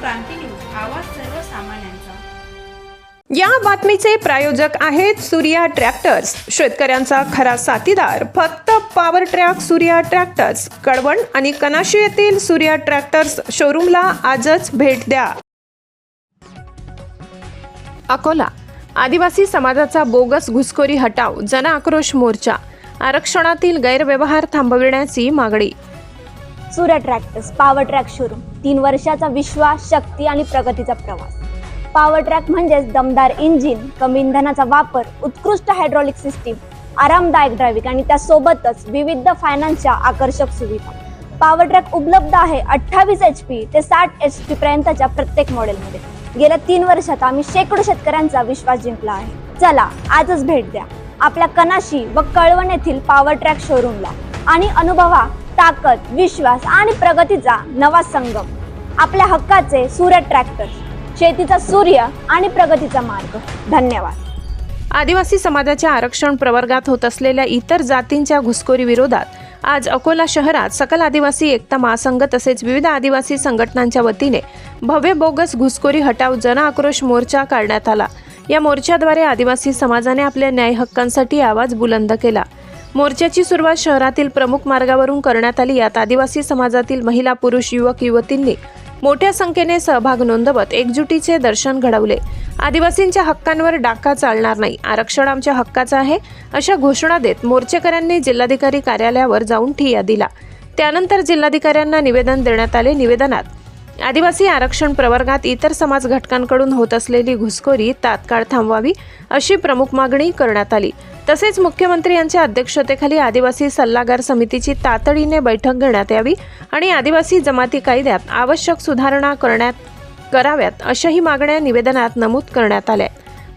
क्रांती news आवाज सर्वसामान्यांचा. या बातमीचे प्रायोजक आहेत सूर्या ट्रॅक्टर्स. शेतकऱ्यांचा खरा साथीदार फक्त power track Surya tractors. Kalwan आणि कनाशी येथील सूर्या ट्रॅक्टर्स शोरूमला आजच भेट द्या. अकोला. आदिवासी समाजाचा बोगस घुसखोरी हटाव जन आक्रोश मोर्चा. आरक्षणातील गैरव्यवहार थांबविण्याची मागणी. सूर्य ट्रॅक्टर्स पॉवर ट्रॅक शोरूम तीन वर्षाचा विश्वास शक्ती आणि प्रगतीचा प्रवास. पॉवर ट्रॅक म्हणजेच दमदार इंजिन कमी इंधनाचा वापर उत्कृष्ट हायड्रॉलिक सिस्टीम आरामदायक ड्रायव्हिंग आणि त्यासोबतच विविध फायनान्सच्या आकर्षक सुविधा. पॉवर ट्रॅक उपलब्ध आहे अठ्ठावीस एच पी ते साठ एच पी पर्यंतच्या प्रत्येक मॉडेलमध्ये गेल्या तीन वर्षात आम्ही शेकडो शेतकऱ्यांचा विश्वास जिंकला आहे. चला आजच भेट द्या. आपल्या कनाशी व कळवण येथील पॉवर ट्रॅक शोरूमला. आणि अनुभवा ताकद विश्वास आणि प्रगतीचा नवा संगम. आपल्या हक्काचे सूर्य ट्रॅक्टर शेतीचा सूर्य आणि प्रगतीचा मार्ग. धन्यवाद. आदिवासी समाजाच्या आरक्षण प्रवर्गात होत असलेल्या इतर जातींच्या घुसखोरी विरोधात आज अकोला शहरात सकल आदिवासी एकता महासंघ तसेच विविध आदिवासी संघटनांच्या वतीने भव्य बोगस घुसखोरी हटाव जन आक्रोश मोर्चा काढण्यात आला. या मोर्चाद्वारे आदिवासी समाजाने आपल्या न्याय हक्कांसाठी आवाज बुलंद केला. मोर्चाची सुरुवात शहरातील प्रमुख मार्गावरून करण्यात आली. यात आदिवासी समाजातील महिला पुरुष युवक युवतींनी मोठ्या संख्येने सहभाग नोंदवत एकजुटीचे दर्शन घडवले. आदिवासींच्या हक्कांवर डाका चालणार नाही. आरक्षण आमच्या हक्काचं आहे अशा घोषणा देत मोर्चेकऱ्यांनी जिल्हाधिकारी कार्यालयावर जाऊन ठिय्या दिला त्यानंतर जिल्हाधिकाऱ्यांना निवेदन देण्यात आले. निवेदनात आदिवासी आरक्षण प्रवर्गात इतर समाज घटकांकडून होत असलेली घुसखोरी तात्काळ थांबवावी अशी प्रमुख मागणी करण्यात आली. तसेच मुख्यमंत्री यांच्या अध्यक्षतेखाली आदिवासी सल्लागार समितीची तातडीने बैठक घेण्यात यावी आणि आदिवासी जमाती कायद्यात आवश्यक सुधारणा करण्यात कराव्यात अशाही मागण्या निवेदनात नमूद करण्यात आल्या.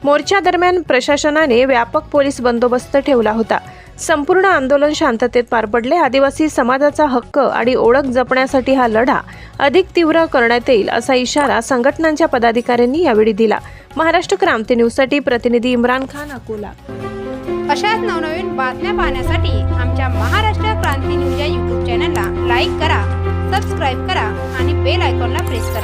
मोर्चा दरम्यान प्रशासनाने व्यापक पोलीस बंदोबस्त ठेवला होता. संपूर्ण आंदोलन शांततेत पार पडले. आदिवासी समाजाचा हक्क आणि ओळख जपण्यासाठी हा लढा अधिक तीव्र करण्यात येईल असा इशारा संघटनांच्या पदाधिकाऱ्यांनी यावेळी दिला. महाराष्ट्र क्रांती न्यूजसाठी प्रतिनिधी इम्रान खान अकोला. अशाच नवनवीन बातम्या पाहण्यासाठी आमच्या महाराष्ट्र क्रांती न्यूज या यूट्यूब चॅनलला लाईक करा सबस्क्राईब करा आणि बेल आयकॉनला प्रेस करा.